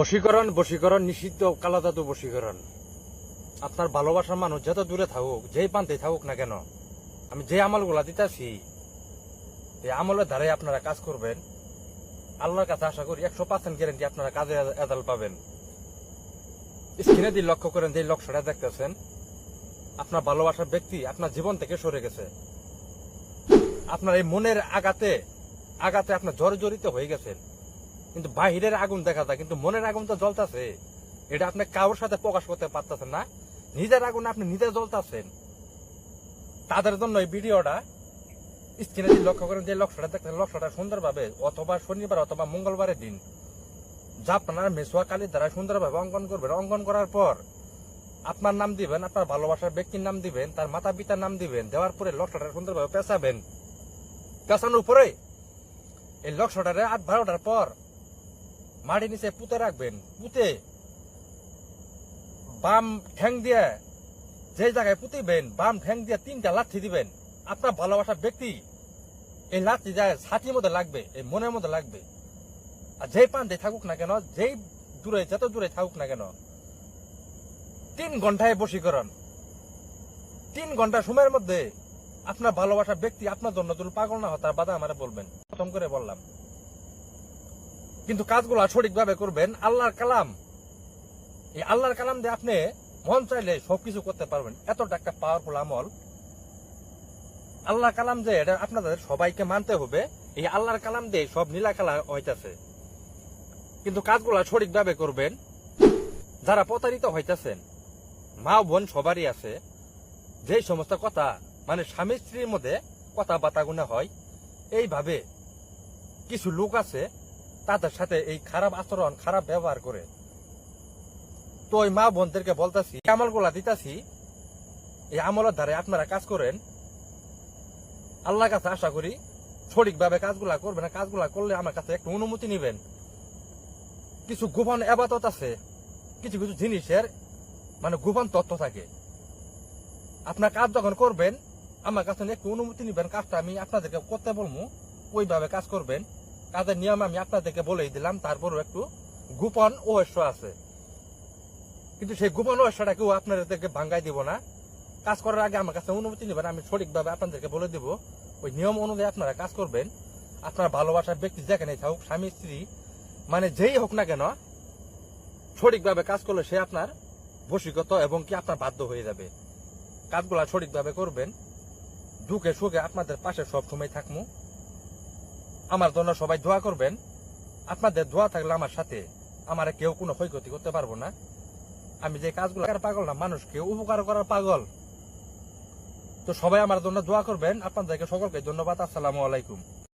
বশীকরণ বশীকরণ, নিষিদ্ধ কালাদাতু বশীকরণ। আপনার ভালোবাসার মানুষ যত দূরে থাকুক, যেই প্রান্তে থাকুক না কেন, আমি যে আমলগুলা দিতেছি, এই আমলের ধারে আপনারা কাজ করবেন। আল্লাহর কাছে আশা করি একশো পার্সেন্ট গ্যারেন্টি আপনারা কাজে এদাল পাবেন। স্ক্রিনে দিয়ে লক্ষ্য করেন যে লক্ষ্যটা দেখতেছেন, আপনার ভালোবাসার ব্যক্তি আপনার জীবন থেকে সরে গেছে। আপনার এই মনের আঘাতে আঘাতে আপনার জর্জরিত হয়ে গেছেন। কিন্তু বাহিরের আগুন দেখা যায়, কিন্তু মনের আগুন তো জ্বলতেছে। এটা আপনি কারোর সাথে প্রকাশ করতে পারতেছেন না। নিজের আগুন আপনি নিজে জ্বলতেছেন। তাদের জন্য এই ভিডিওটা স্ক্রিনে যদি লক্ষ্য করেন, যে লক্ষ্যটা দেখতেন লক্ষ্যটা সুন্দরভাবে, অথবা শনিবার অথবা মঙ্গলবারের দিন। যা আপনার মেসোয়া কালীর দ্বারা সুন্দরভাবে অঙ্কন করবেন। অঙ্কন করার পর আপনার নাম দিবেন, আপনার ভালোবাসার ব্যক্তির নাম দিবেন, তার মাতা পিতার নাম দিবেন, দেওয়ার পরে লক্ষ্যটা সুন্দরভাবে পেঁচাবেন। পেঁচানোর উপরে এই লক্ষ্যটারে আট বারোটার পর মাটি নিচে পুঁতে রাখবেন, পুঁতে। বাম ঠ্যাং দিয়ে যে জায়গায় পুঁতিবেন, বাম ঠ্যাং দিয়ে তিনটা লাঠি দিবেন। আপনার ভালোবাসার ব্যক্তি, এই লাঠি যায় ছাতির মধ্যে লাগবে, এই মনের মধ্যে লাগবে। আর যেই প্রান্তে থাকুক না কেন, যেই দূরে, যত দূরে থাকুক না কেন, তিন ঘন্টায় বশীকরণ। তিন ঘণ্টা সময়ের মধ্যে আপনার ভালোবাসার ব্যক্তি আপনার জন্য পাগল না হতার তার বাধা আমারে বলবেন। প্রথম করে বললাম। কিন্তু কাজগুলা সঠিকভাবে করবেন আল্লাহর কালাম। এই আল্লাহর কালাম দিয়ে আপনি মন চাইলে সবকিছু করতে পারবেন। এতটা একটা পাওয়ারফুল আমল। আল্লাহ কালাম যে, এটা আপনাদের সবাইকে মানতে হবে। এই আল্লাহর কালাম দিয়ে সব নীলা কালা হইতাছে। কিন্তু কাজগুলা সঠিকভাবে করবেন। যারা প্রতারিত হইতাছেন, মা বোন সবারই আছে। যে সমস্ত কথা মানে স্বামী স্ত্রীর মধ্যে কথা বাতাগুনা হয়, এইভাবে কিছু লোক আছে তাদের সাথে এই খারাপ আচরণ, খারাপ ব্যবহার করে। তো ওই মা বোনদেরকে বলতাছি আমলগুলা দিতাছি, এই আমলের দ্বারা আপনারা কাজ করেন। আল্লাহর কাছে আশা করি সঠিকভাবে কাজগুলা করবেন কাজগুলা করলে আমার কাছে একটু অনুমতি নেবেন। কিছু গোপন আবাদত আছে, কিছু কিছু জিনিসের মানে গোপন তথ্য থাকে। আপনার কাজ যখন করবেন, আমার কাছে একটু অনুমতি নেবেন, কাজটা আমি আপনাদেরকে করতে বলব, ওইভাবে কাজ করবেন। কাজের নিয়ম আমি আপনাদেরকে বলেই দিলাম, তারপরও একটু গোপন ওহস্য আছে। কিন্তু সেই গোপন ওহস্যটা কেউ আপনাদেরকে ভাঙ্গাই দিব না। কাজ করার আগে আমার কাছে অনুমতি নেবেন, আমি সঠিকভাবে আপনাদেরকে বলে দিব, ওই নিয়ম অনুযায়ী আপনারা কাজ করবেন। আপনার ভালোবাসার ব্যক্তি যেখানে থাকুক, স্বামী, স্ত্রী মানে যেই হোক না কেন, সঠিকভাবে কাজ করলে সে আপনার বশীগত এবং কি আপনার বাধ্য হয়ে যাবে। কাজগুলা সঠিকভাবে করবেন, দুঃখে সুখে আপনাদের পাশে সব সময় থাকব আমার জন্য সবাই দোয়া করবেন। আপনাদের দোয়া থাকলে আমার সাথে আমার কেউ কোনো ক্ষয়ক্ষতি করতে পারব না। আমি যে কাজগুলো পাগল না, মানুষকে উপকার করার পাগল। তো সবাই আমার জন্য দোয়া করবেন। আপনাদেরকে সকলকে ধন্যবাদ। আসসালামু আলাইকুম।